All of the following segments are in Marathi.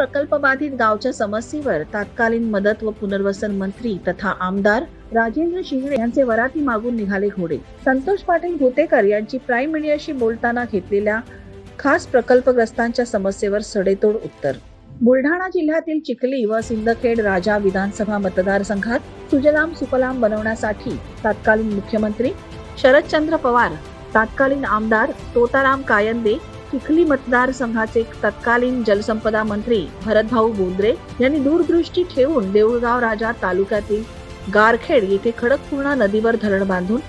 प्रकल्पबाधित प्रकल्प बाधित गावच्या समस्येवर तात्कालीन मदत व पुनर्वसन मंत्री तथा आमदार राजेंद्र शिंगणे यांचे वराती मागून निघाले घोडे. संतोष पाटील गोतेकर यांची प्राईम मीडियाशी बोलताना घेतलेल्या खास प्रकल्पग्रस्तांच्या समस्येवर सडेतोड उत्तर. बुलढाणा जिल्ह्यातील चिखली व सिंदखेड राजा विधानसभा मतदारसंघात सुजलाम सुफलाम बनवण्यासाठी तत्कालीन मुख्यमंत्री शरदचंद्र पवार तत्कालीन आमदार तोताराम कायंदे चिखली मतदारसंघाचे तत्कालीन जलसंपदा मंत्री भरतभाऊ बोंद्रे यांनी दूरदृष्टी ठेवून देऊळगाव राजा तालुक्यातील गारखेड येथे खडकपूर्णा नदीवर धरण बांधून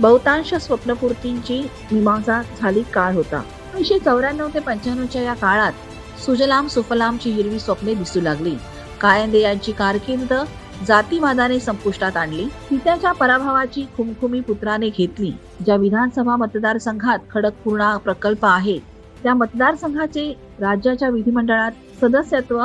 बहुतांश स्वप्नपूर्तींची मीमांसा झाली काळ होता. एकोणीसशे चौऱ्याण्णव ते पंच्याण्णवच्या या काळात सुजलाम सुफलामची हिरवी स्वप्ने दिसू लागली. कायंदे यांची कारकीर्द जातीवादाने संपुष्टात आणली. पित्याच्या पराभवाची खुमखुमी पुत्राने घेतली. ज्या विधानसभा मतदारसंघात खडकपूर्णा प्रकल्प आहे त्या मतदारसंघाचे राज्याच्या विधिमंडळात सदस्यत्व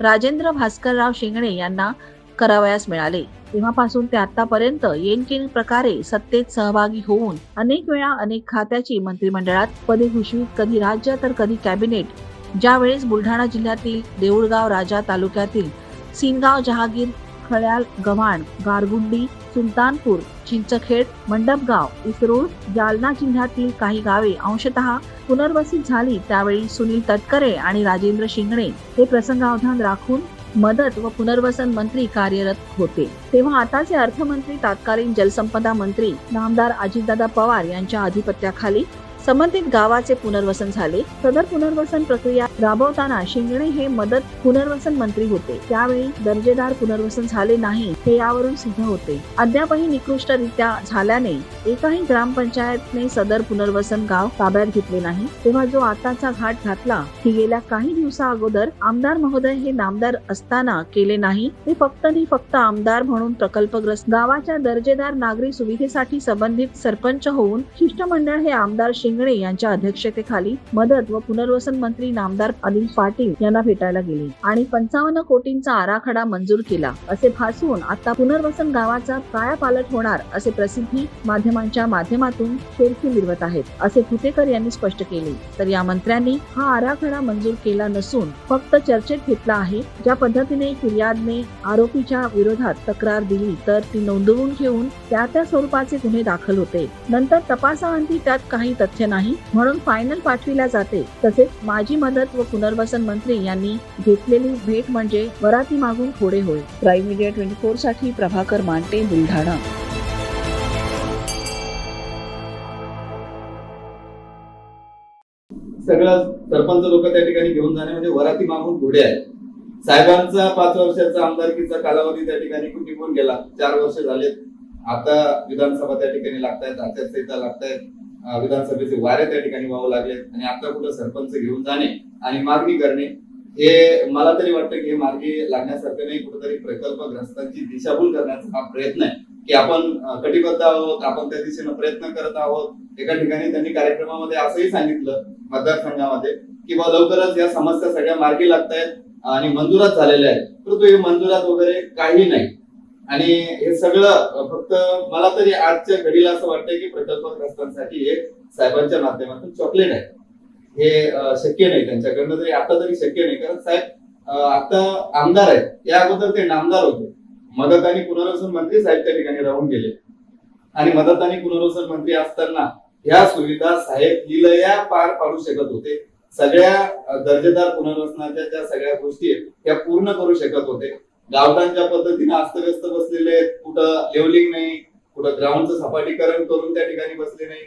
राजेंद्र भास्करराव शिंगणे यांना करावयास मिळाले. तेव्हापासून ते आतापर्यंत येनकेन प्रकारे सत्तेत सहभागी होऊन अनेक वेळा अनेक खात्याची मंत्रिमंडळात पदे घुसवीत कधी राज्य तर कधी कॅबिनेट. ज्यावेळेस बुलढाणा जिल्ह्यातील देऊळगाव राजा तालुक्यातील सिनगाव जहागीर खळ्याल गव्हाण गारगुंडी सुलतानपूर चिंचखेड मंडपगाव इसरूळ जालना जिल्ह्यातील काही गावे अंशतः पुनर्वसित झाली. त्यावेळी सुनील तटकरे आणि राजेंद्र शिंगणे हे प्रसंगावधान राखून मदत व पुनर्वसन मंत्री कार्यरत होते. तेव्हा आताचे अर्थमंत्री तत्कालीन जलसंपदा मंत्री नामदार अजितदादा पवार यांच्या अधिपत्याखाली संबंधित गावाचे पुनर्वसन झाले. सदर पुनर्वसन प्रक्रिया राबवताना शिंगणे हे मदत पुनर्वसन मंत्री होते. त्यावेळी दर्जेदार पुनर्वसन झाले नाही हे यावरून सिद्ध होते. अद्यापही निकृष्टरित्या झाल्याने एकाही ग्रामपंचायतने सदर पुनर्वसन गाव ताब्यात घेतले नाही. तेव्हा जो आताचा घाट घातला की गेल्या काही दिवसा अगोदर आमदार महोदय हे नामदार असताना केले नाही ते फक्त आणि फक्त आमदार म्हणून प्रकल्पग्रस्त गावाच्या दर्जेदार नागरी सुविधेसाठी संबंधित सरपंच होऊन शिष्टमंडळ हे आमदार शिंगणे यांच्या अध्यक्षतेखाली मदत व पुनर्वसन मंत्री नामदार अनिल पाटील यांना भेटायला गेले आणि पंचावन्न कोटींचा आराखडा मंजूर केला असे भासून आता पुनर्वसन गावाचा कायापालट होणार असे प्रसिद्धी माध्यमांच्या माध्यमातून शेरखी मिरवत आहेत असे फुटेकर यांनी स्पष्ट केले. तर या मंत्र्यांनी हा आराखडा मंजूर केला नसून फक्त चर्चेत घेतला आहे ज्या पद्धतीने फिर्यादने आरोपीच्या विरोधात तक्रार दिली तर ती नोंदवून घेऊन त्या त्या स्वरूपाचे गुन्हे दाखल होते. नंतर तपासाअंती त्यात काही तथ्य नाही म्हणून फायनल पाठविल्या जाते. तसेच माजी मदत व पुनर्वसन मंत्री यांनी घेतलेली भेट म्हणजे वराती मागून थोडे होय. प्राईम मीडिया ट्वेंटी फोरसाठी प्रभाकर मांटे बुलढाणा. सगळं सरपंच लोक त्या ठिकाणी घेऊन जाणे म्हणजे वराती मागून पुढे आहे. साहेबांचा पाच वर्षाचा आमदारकीचा कालावधी त्या ठिकाणी निघून गेला? चार वर्ष झालेत. आता विधानसभा त्या ठिकाणी लागतायत आचारसंहिता लागतायत. विधानसभेचे वारे त्या ठिकाणी व्हावं लागले आणि आता कुठं सरपंच घेऊन जाणे आणि मागणी करणे हे मला तरी वाटतं की हे मार्गी लागण्यासारखं नाही. कुठेतरी प्रकल्पग्रस्तांची दिशाभूल करण्याचा हा प्रयत्न आहे की आपण कटिबद्ध आहोत आपण त्या दिशेनं प्रयत्न करत आहोत. एका ठिकाणी त्यांनी कार्यक्रमामध्ये असंही सांगितलं मतदारसंघामध्ये की बा लवकरच या समस्या सगळ्या मार्गी लागतायत आणि मंजुरात झालेल्या आहेत. परंतु हे मंजुरात वगैरे काही नाही. आणि हे सगळं फक्त मला तरी आजच्या घडीला असं वाटतं की प्रकल्पग्रस्तांसाठी हे साहेबांच्या माध्यमातून चॉकलेट आहे. हे शक्य नाही त्यांच्याकडनं तरी आता तरी शक्य नाही. कारण साहेब आता आमदार आहेत. या अगोदर ते नामदार होते. मदत आणि पुनर्वसन मंत्री साहेब त्या ठिकाणी राहून गेले. आणि मदत आणि पुनर्वसन मंत्री असताना ह्या सुविधा साहेब निलया पार पाडू शकत होते. सगळ्या दर्जेदार पुनर्वसनाच्या ज्या सगळ्या गोष्टी आहेत त्या पूर्ण करू शकत होते. गावठाण पद्धतीने अस्तव्यस्त बसलेले आहेत. कुठं लेवलिंग नाही कुठं ग्राउंडचं सपाटीकरण करून त्या ठिकाणी बसले नाही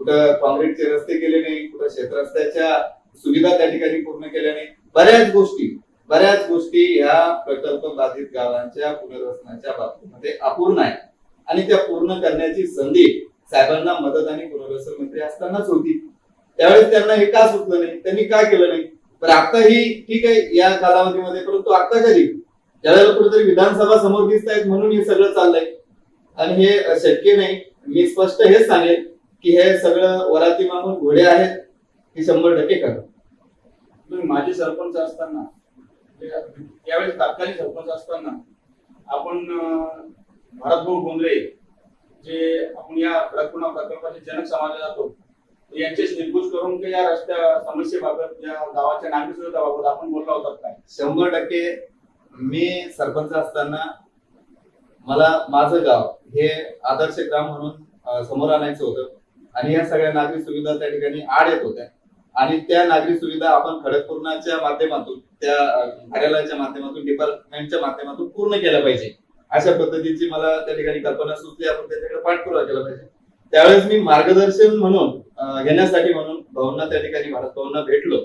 कुठं काँक्रीटचे रस्ते केले नाही कुठं शेतरस्त्याच्या सुविधा त्या ठिकाणी पूर्ण केल्या नाही. बऱ्याच गोष्टी बऱ्याच गोष्टी ह्या प्रकल्प बाधित गावांच्या पुनर्वसनाच्या बाबतीमध्ये अपूर्ण आहे आणि त्या पूर्ण करण्याची संधी साहेबांना मदत आणि पुनर्वसन मंत्री असतानाच होती. त्यावेळेस त्यांना हे का सुचलं नाही? त्यांनी का केलं नाही? पण आता ही ठीक आहे या कालावधीमध्ये परंतु आता कधी? ज्यावेळेला कुठेतरी विधानसभा समोर दिसत आहेत म्हणून हे सगळं चाललंय. आणि हे शक्य नाही. मी स्पष्ट हेच सांगेन की हे सगळं वराती मागून घोडे आहेत हे शंभर टक्के करा माजी सरपंच असताना त्यावेळेस तात्कालिक सरपंच असताना आपण भारतभाऊ बोंद्रे जे आपण या खडकपूर्णा प्रकल्पाचे जनक समाजला जातो यांचेच निर्गुज करून या रस्त्या समस्येबाबत या गावाच्या नागरिक सुविधाबाबत आपण बोलला होतात काय? शंभर टक्के मी सरपंच असताना मला माझं गाव हे आदर्श ग्राम म्हणून समोर आणायचं होतं. आणि या सगळ्या नागरी सुविधा त्या ठिकाणी आड येत होत्या. आणि त्या नागरी सुविधा आपण खडकपूर्णाच्या माध्यमातून त्या कार्यालयाच्या माध्यमातून डिपार्टमेंटच्या माध्यमातून पूर्ण केल्या पाहिजे. अशा पद्धतीची मला त्या ठिकाणी कल्पना सुचली. आपण त्याच्याकडे पाठपुरावा केला पाहिजे. त्यावेळेस मी मार्गदर्शन म्हणून घेण्यासाठी म्हणून भाऊंना त्या ठिकाणी भारत भाऊंना भेटलो.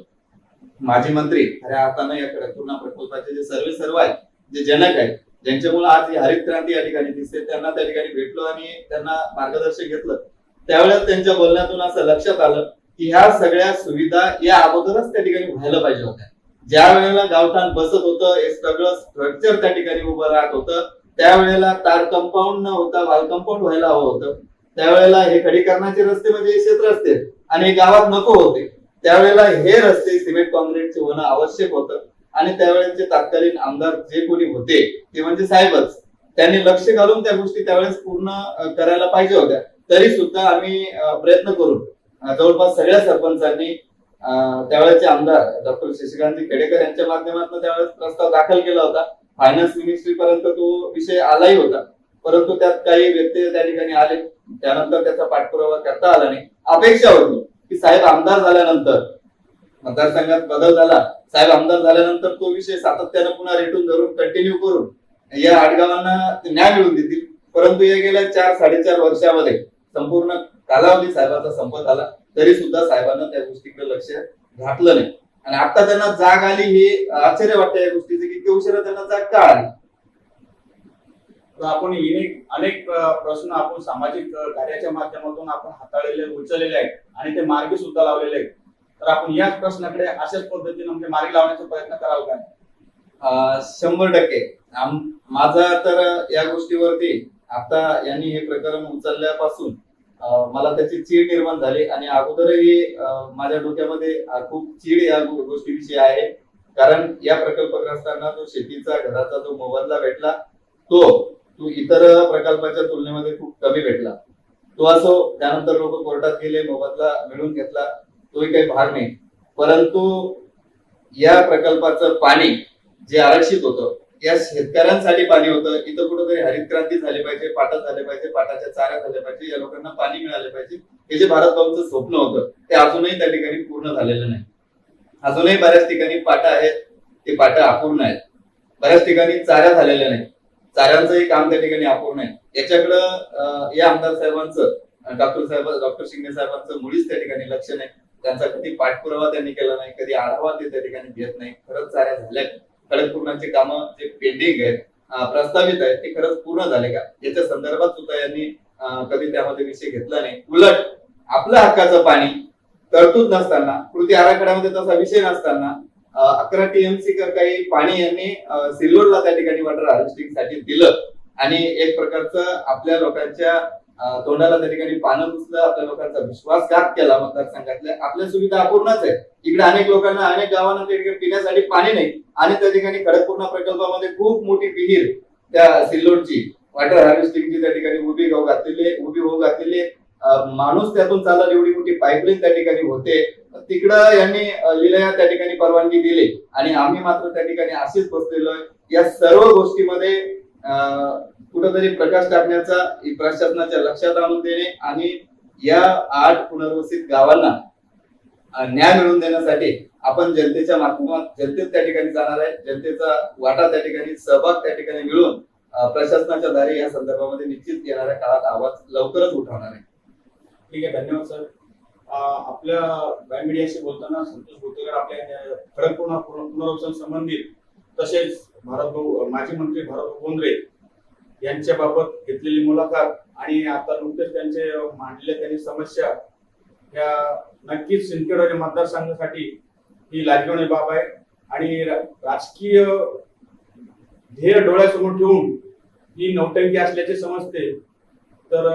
माजी मंत्री खऱ्या अर्थानं या खडकपूर्णा प्रकल्पाचे जे सर्वे सर्व आहेत जे जनक आहेत ज्यांच्यामुळे आज हरित क्रांती या ठिकाणी दिसते त्यांना त्या ठिकाणी भेटलो आणि त्यांना मार्गदर्शन घेतलं. त्यावेळेस त्यांच्या बोलण्यातून असं लक्षात आलं की ह्या सगळ्या सुविधा या अगोदरच त्या ठिकाणी व्हायला पाहिजे होत्या. ज्या वेळेला गावठाण बसत होतं हे सगळं स्ट्रक्चर त्या ठिकाणी उभं राहत होतं त्यावेळेला तार कंपाऊंड न होता वाल कंपाऊंड व्हायला हवं होतं. त्यावेळेला हे खडीकरणाचे रस्ते म्हणजे शेत रस्ते आणि गावात नको होते. त्यावेळेला हे रस्ते सिमेंट काँक्रीटचे होणं आवश्यक होतं. आणि त्यावेळेचे तत्कालीन आमदार जे कोणी होते ते म्हणजे साहेबच. त्यांनी लक्ष घालून त्या गोष्टी त्यावेळेस पूर्ण करायला पाहिजे होत्या. तरी सुद्धा आम्ही प्रयत्न करून जवळपास सगळ्या सरपंचांनी त्यावेळेचे आमदार डॉक्टर शशिकांतजी खेडेकर यांच्या माध्यमातून त्यावेळेस प्रस्ताव दाखल केला होता. फायनान्स मिनिस्ट्री पर्यंत तो विषय आलाही होता. परंतु त्यात काही व्यक्ती त्या ठिकाणी आले. त्यानंतर त्याचा पाठपुरावा करता आला नाही. अपेक्षा होती. की साहेब आमदार झाल्यानंतर मतदारसंघात बदल झाला. साहेब आमदार झाल्यानंतर तो विषय सातत्यानं पुन्हा रेटून धरून कंटिन्यू करून या आडगावांना न्याय मिळवून देतील. परंतु या गेल्या चार साडेचार वर्षामध्ये संपूर्ण कालावधी साहेबाचा संपत आला तरी सुद्धा साहेबांना त्या गोष्टीकडे लक्ष घातलं नाही. आणि आता त्यांना जाग आली हे आश्चर्य वाटतं या गोष्टीचं की उशिरा त्यांना जाग का आली? आपण अनेक अनेक प्रश्न आपण सामाजिक कार्याच्या माध्यमातून आपण हाताळलेले उचललेले आहेत आणि ते मार्गी सुद्धा लावलेले आहेत. तर आपण याच प्रश्नाकडे अशाच पद्धतीने म्हणजे मार्गी लावण्याचा प्रयत्न कराल काय शंभर टक्के. माझा तर या गोष्टीवरती आता यांनी हे प्रकरण उचलल्यापासून मला त्याची चीड निर्माण झाली आणि अगोदरही माझ्या डोक्यामध्ये खूप चीड या गोष्टीविषयी आहे. कारण या प्रकल्पग्रस्तांना जो शेतीचा घराचा जो मोबदला भेटला तो तो इतर प्रकल्पाच्या तुलनेमध्ये खूप कमी भेटला. तो असो त्यानंतर लोक कोर्टात गेले मोबदला मिळून घेतला तोही काही भाग नाही. परंतु या प्रकल्पाचं पाणी जे आरक्षित होतं या शेतकऱ्यांसाठी पाणी होतं. इथं कुठंतरी हरित क्रांती झाली पाहिजे पाटा झाले पाहिजे पाटाच्या चाऱ्या झाल्या पाहिजे या लोकांना पाणी मिळाले पाहिजे. हे जे भारत भाऊचं स्वप्न होतं ते अजूनही त्या ठिकाणी पूर्ण झालेलं नाही. अजूनही बऱ्याच ठिकाणी पाटा आहेत ते पाटा अपूर्ण आहेत. बऱ्याच ठिकाणी चाऱ्या झालेल्या नाही चाऱ्यांचंही काम त्या ठिकाणी अपूर्ण आहे. याच्याकडं या आमदार साहेबांचं डॉक्टर साहेब डॉक्टर शिंदे साहेबांचं मुळीच त्या ठिकाणी लक्ष नाही. त्यांचा कधी पाठपुरावा त्यांनी केला नाही कधी आढावा ते त्या ठिकाणी घेत नाही. खरंच चाऱ्या झाल्या. खडकपूर्णाचे कामं जे पेंडिंग आहेत प्रस्तावित आहेत ते खरंच पूर्ण झाले का? याच्या संदर्भात सुद्धा यांनी कधी त्यामध्ये विषय घेतला नाही. उलट आपल्या हक्काचं पाणी तरतूद नसताना कृती आराखड्यामध्ये तसा विषय नसताना अकरा टीएमसी काही पाणी यांनी अं, सिल्लोडला त्या ठिकाणी वॉटर हार्वेस्टिंगसाठी दिलं. आणि एक प्रकारचं आपल्या लोकांच्या तोंडाला त्या ठिकाणी पानं पुसलं आपल्या लोकांचा विश्वासघात केला मतदारसंघातल्या. आपल्या सुविधा अपूर्णच आहे इकडे अनेक लोकांना अनेक गावांना त्या ठिकाणी पिण्यासाठी पाणी नाही. आणि त्या ठिकाणी खडकपूर्णा प्रकल्पामध्ये खूप मोठी विहीर त्या सिल्लोडची वॉटर हार्वेस्टिंगची त्या ठिकाणी उभी घेऊ घातलेली उभी होऊ घातलेली आहे. माणूस त्यातून चालला एवढी मोठी पाईपलाईन त्या ठिकाणी होते. तिकडं यांनी लिलया त्या ठिकाणी परवानगी दिली. आणि आम्ही मात्र त्या ठिकाणी असेच बसलेलो आहे. या सर्व गोष्टीमध्ये अं, कुठंतरी प्रकाश टाकण्याचा प्रशासनाच्या लक्षात आणून देणे आणि या आठ पुनर्वसित गावांना न्याय मिळवून देण्यासाठी आपण जनतेच्या माध्यमात जनतेत त्या ठिकाणी जाणार आहे. जनतेचा वाटा त्या ठिकाणी सहभाग त्या ठिकाणी मिळून प्रशासनाच्या दारी या संदर्भामध्ये निश्चित येणाऱ्या काळात आवाज लवकरच उठवणार आहे. ठीक आहे धन्यवाद सर. आपल्या बॅन मीडियाशी बोलताना संतोष गोतेकर आपल्या खडक पुनर्वसन संबंधित तसेच भारत माजी मंत्री भारत भाऊ बोंद्रे यांच्या बाबत घेतलेली मुलाखत आणि आता नुकतेच त्यांचे मांडलेल्या त्यांनी समस्या या नक्कीच सिंदखेड मतदारसंघासाठी ही लाजवणी बाब आहे. आणि रा- राजकीय ध्येय डोळ्यासमोर ठेवून ही नौटंकी असल्याचे समजते. तर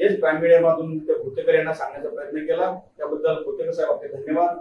हेच प्राईम मीडियामधून त्या भोतेकर यांना सांगण्याचा प्रयत्न केला. त्याबद्दल भोतेकर साहेब आपले धन्यवाद.